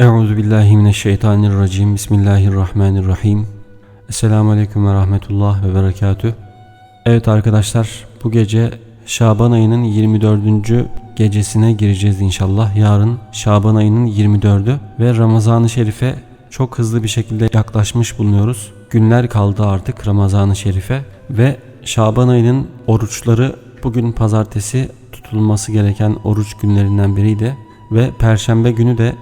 Euzu billahi mineşşeytanirracim. Bismillahirrahmanirrahim. Esselamu aleyküm ve rahmetullah ve berekatüh. Evet arkadaşlar bu gece Şaban ayının 24. gecesine gireceğiz inşallah. Yarın Şaban ayının 24'ü ve Ramazan-ı Şerif'e çok hızlı bir şekilde yaklaşmış bulunuyoruz. Günler kaldı artık Ramazan-ı Şerif'e ve Şaban ayının oruçları bugün pazartesi tutulması gereken oruç günlerinden biriydi ve perşembe günü de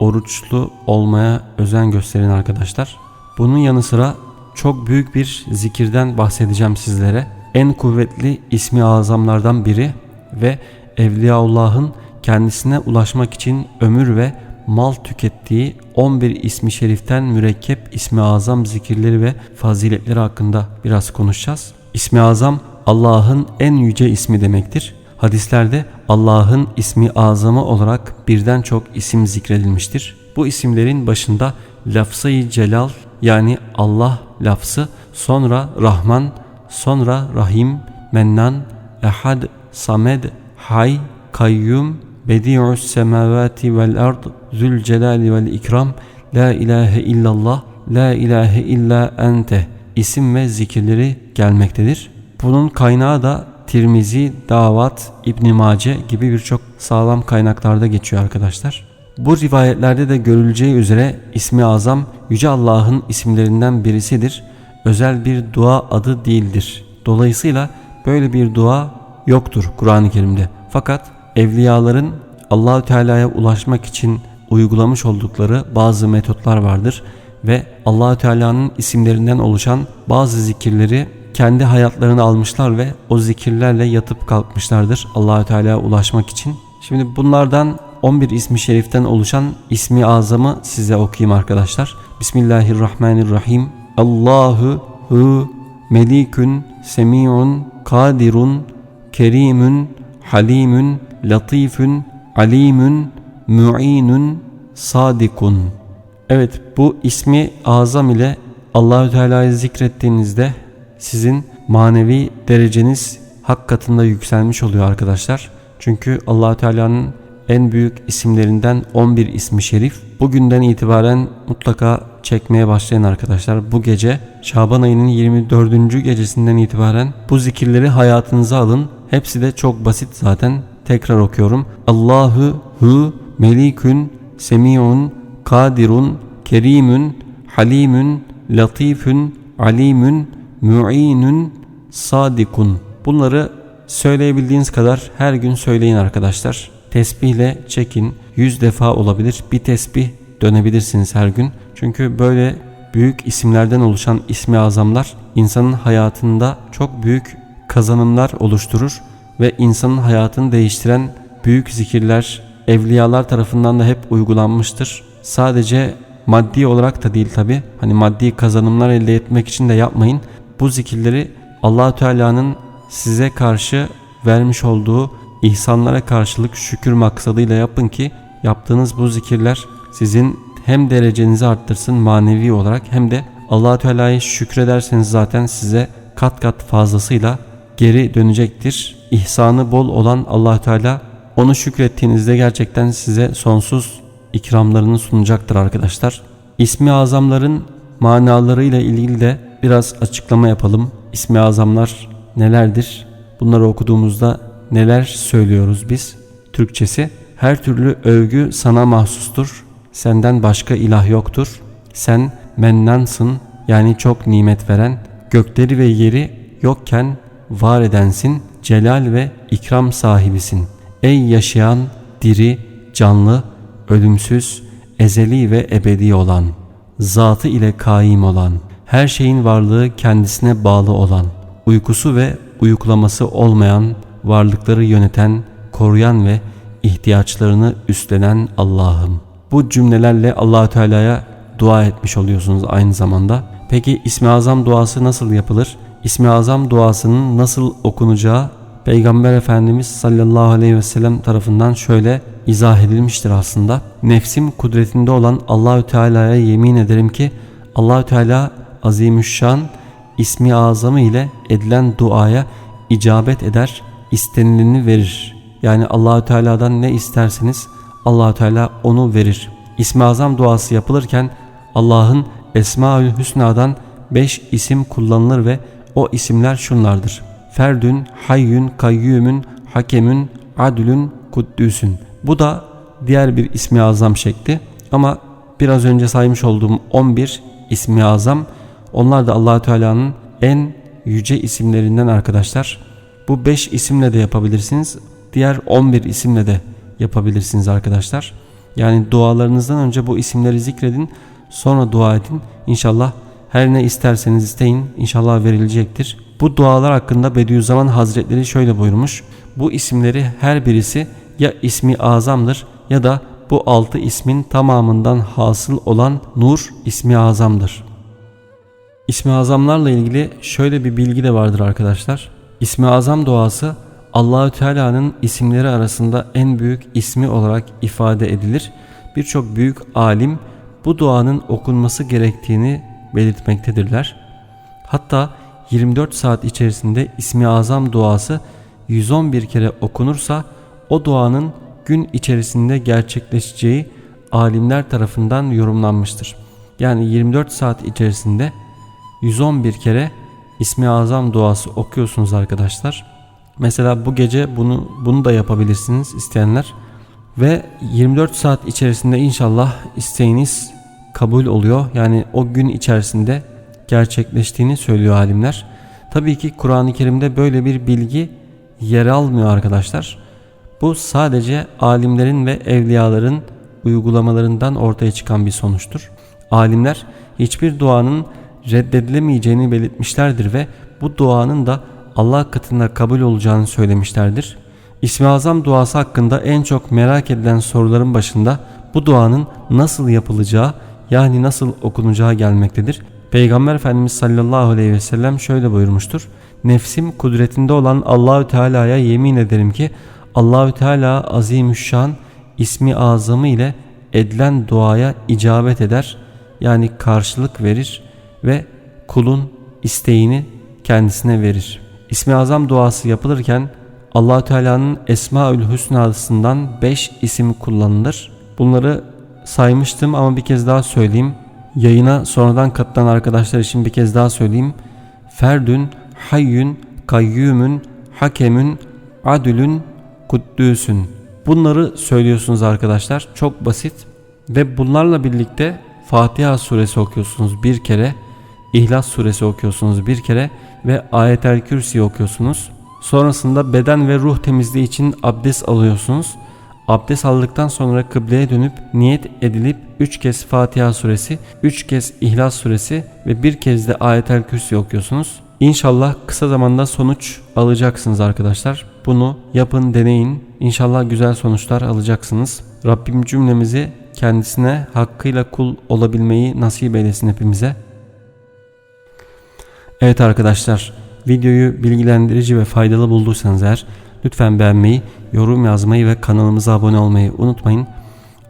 oruçlu olmaya özen gösterin arkadaşlar. Bunun yanı sıra çok büyük bir zikirden bahsedeceğim sizlere. En kuvvetli ismi azamlardan biri ve Evliyaullah'ın kendisine ulaşmak için ömür ve mal tükettiği 11 ismi şeriften mürekkep ismi azam zikirleri ve faziletleri hakkında biraz konuşacağız. İsmi azam Allah'ın en yüce ismi demektir. Hadislerde Allah'ın ismi azamı olarak birden çok isim zikredilmiştir. Bu isimlerin başında lafzayı celal yani Allah lafzı, sonra Rahman, sonra Rahim, Mennan, Ehad, Samed, Hay, Kayyum, Bedi'us semavati vel ard, Zül celali vel ikram, La ilahe illallah, La ilahe illa ente isim ve zikirleri gelmektedir. Bunun kaynağı da Tirmizi, Davat, İbn Mace gibi birçok sağlam kaynaklarda geçiyor arkadaşlar. Bu rivayetlerde de görüleceği üzere ismi azam Yüce Allah'ın isimlerinden birisidir. Özel bir dua adı değildir. Dolayısıyla böyle bir dua yoktur Kur'an-ı Kerim'de. Fakat evliyaların Allahü Teala'ya ulaşmak için uygulamış oldukları bazı metotlar vardır ve Allahü Teala'nın isimlerinden oluşan bazı zikirleri kendi hayatlarını almışlar ve o zikirlerle yatıp kalkmışlardır Allahü Teala'ya ulaşmak için. Şimdi bunlardan 11 ismi şeriften oluşan ismi azamı size okuyayım arkadaşlar. Bismillahirrahmanirrahim. Allahu hu melikün semiun kadirun kerimun halimün latifün alimün mu'inun sadikun. Evet bu ismi azam ile Allahü Teala'yı zikrettiğinizde sizin manevi dereceniz hak katında yükselmiş oluyor arkadaşlar. Çünkü allah Teala'nın en büyük isimlerinden 11 ismi şerif. Bugünden itibaren mutlaka çekmeye başlayın arkadaşlar. Bu gece Şaban ayının 24. gecesinden itibaren bu zikirleri hayatınıza alın. Hepsi de çok basit zaten. Tekrar okuyorum. Allahu hu melikün semiun kadirun kerimün halimün latifün alimün mu'inun sadikun. Bunları söyleyebildiğiniz kadar her gün söyleyin arkadaşlar. Tesbihle çekin. 100 defa olabilir. Bir tesbih dönebilirsiniz her gün. Çünkü böyle büyük isimlerden oluşan ismi azamlar insanın hayatında çok büyük kazanımlar oluşturur ve insanın hayatını değiştiren büyük zikirler evliyalar tarafından da hep uygulanmıştır. Sadece maddi olarak da değil tabi. Hani maddi kazanımlar elde etmek için de yapmayın bu zikirleri allah Teala'nın size karşı vermiş olduğu ihsanlara karşılık şükür maksadıyla yapın ki yaptığınız bu zikirler sizin hem derecenizi arttırsın manevi olarak hem de allah Teala'yı şükrederseniz zaten size kat kat fazlasıyla geri dönecektir. İhsanı bol olan allah Teala onu şükrettiğinizde gerçekten size sonsuz ikramlarını sunacaktır arkadaşlar. İsmi azamların manalarıyla ilgili de biraz açıklama yapalım. İsmi azamlar nelerdir? Bunları okuduğumuzda neler söylüyoruz biz? Türkçesi her türlü övgü sana mahsustur. Senden başka ilah yoktur. Sen mennansın yani çok nimet veren, gökleri ve yeri yokken var edensin, celal ve ikram sahibisin. Ey yaşayan, diri, canlı, ölümsüz, ezeli ve ebedi olan, zatı ile kaim olan, her şeyin varlığı kendisine bağlı olan, uykusu ve uyuklaması olmayan, varlıkları yöneten, koruyan ve ihtiyaçlarını üstlenen Allah'ım. Bu cümlelerle allah Teala'ya dua etmiş oluyorsunuz aynı zamanda. Peki İsmi Azam duası nasıl yapılır? İsmi Azam duasının nasıl okunacağı Peygamber Efendimiz sallallahu aleyhi ve sellem tarafından şöyle izah edilmiştir aslında. Nefsim kudretinde olan Allahü Teala'ya yemin ederim ki Allahü Teala azimüşşan ismi azamı ile edilen duaya icabet eder, istenileni verir. Yani Allahü Teala'dan ne isterseniz Allahü Teala onu verir. İsmi Azam duası yapılırken Allah'ın Esmaül Hüsna'dan 5 isim kullanılır ve o isimler şunlardır. Ferdün, Hayyün, Kayyümün, Hakemün, Adülün, Kuddüsün. Bu da diğer bir ismi azam şekli ama biraz önce saymış olduğum 11 ismi azam onlar da allah Teala'nın en yüce isimlerinden arkadaşlar. Bu 5 isimle de yapabilirsiniz. Diğer 11 isimle de yapabilirsiniz arkadaşlar. Yani dualarınızdan önce bu isimleri zikredin. Sonra dua edin. İnşallah her ne isterseniz isteyin. İnşallah verilecektir. Bu dualar hakkında Bediüzzaman Hazretleri şöyle buyurmuş. Bu isimleri her birisi ya ismi azamdır ya da bu altı ismin tamamından hasıl olan Nur ismi azamdır. İsmi azamlarla ilgili şöyle bir bilgi de vardır arkadaşlar. İsmi azam duası Allahü Teala'nın isimleri arasında en büyük ismi olarak ifade edilir. Birçok büyük alim bu duanın okunması gerektiğini belirtmektedirler. Hatta 24 saat içerisinde ismi azam duası 111 kere okunursa o duanın gün içerisinde gerçekleşeceği alimler tarafından yorumlanmıştır. Yani 24 saat içerisinde 111 kere İsmi Azam duası okuyorsunuz arkadaşlar. Mesela bu gece bunu bunu da yapabilirsiniz isteyenler. Ve 24 saat içerisinde inşallah isteğiniz kabul oluyor. Yani o gün içerisinde gerçekleştiğini söylüyor alimler. Tabii ki Kur'an-ı Kerim'de böyle bir bilgi yer almıyor arkadaşlar. Bu sadece alimlerin ve evliyaların uygulamalarından ortaya çıkan bir sonuçtur. Alimler hiçbir duanın reddedilemeyeceğini belirtmişlerdir ve bu duanın da Allah katında kabul olacağını söylemişlerdir. İsmi Azam duası hakkında en çok merak edilen soruların başında bu duanın nasıl yapılacağı yani nasıl okunacağı gelmektedir. Peygamber Efendimiz sallallahu aleyhi ve sellem şöyle buyurmuştur. Nefsim kudretinde olan Allahü Teala'ya yemin ederim ki Allahü Teala azimüşşan ismi azamı ile edilen duaya icabet eder yani karşılık verir ve kulun isteğini kendisine verir. İsmi azam duası yapılırken Allahü Teala'nın Esmaül Hüsna'sından 5 isim kullanılır. Bunları saymıştım ama bir kez daha söyleyeyim. Yayına sonradan katılan arkadaşlar için bir kez daha söyleyeyim. Ferdün, Hayyün, Kayyümün, Hakemün, Adülün, Kuddüsün. Bunları söylüyorsunuz arkadaşlar. Çok basit. Ve bunlarla birlikte Fatiha suresi okuyorsunuz bir kere. İhlas suresi okuyorsunuz bir kere ve Ayetel Kürsi okuyorsunuz. Sonrasında beden ve ruh temizliği için abdest alıyorsunuz. Abdest aldıktan sonra kıbleye dönüp niyet edilip 3 kez Fatiha suresi, 3 kez İhlas suresi ve bir kez de Ayetel Kürsi okuyorsunuz. İnşallah kısa zamanda sonuç alacaksınız arkadaşlar. Bunu yapın, deneyin. İnşallah güzel sonuçlar alacaksınız. Rabbim cümlemizi kendisine hakkıyla kul olabilmeyi nasip eylesin hepimize. Evet arkadaşlar videoyu bilgilendirici ve faydalı bulduysanız eğer lütfen beğenmeyi, yorum yazmayı ve kanalımıza abone olmayı unutmayın.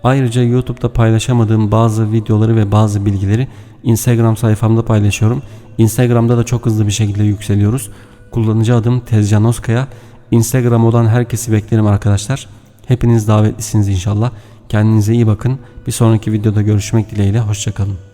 Ayrıca YouTube'da paylaşamadığım bazı videoları ve bazı bilgileri Instagram sayfamda paylaşıyorum. Instagram'da da çok hızlı bir şekilde yükseliyoruz. Kullanıcı adım Tezcan Oskaya. Instagram olan herkesi beklerim arkadaşlar. Hepiniz davetlisiniz inşallah. Kendinize iyi bakın. Bir sonraki videoda görüşmek dileğiyle. Hoşçakalın.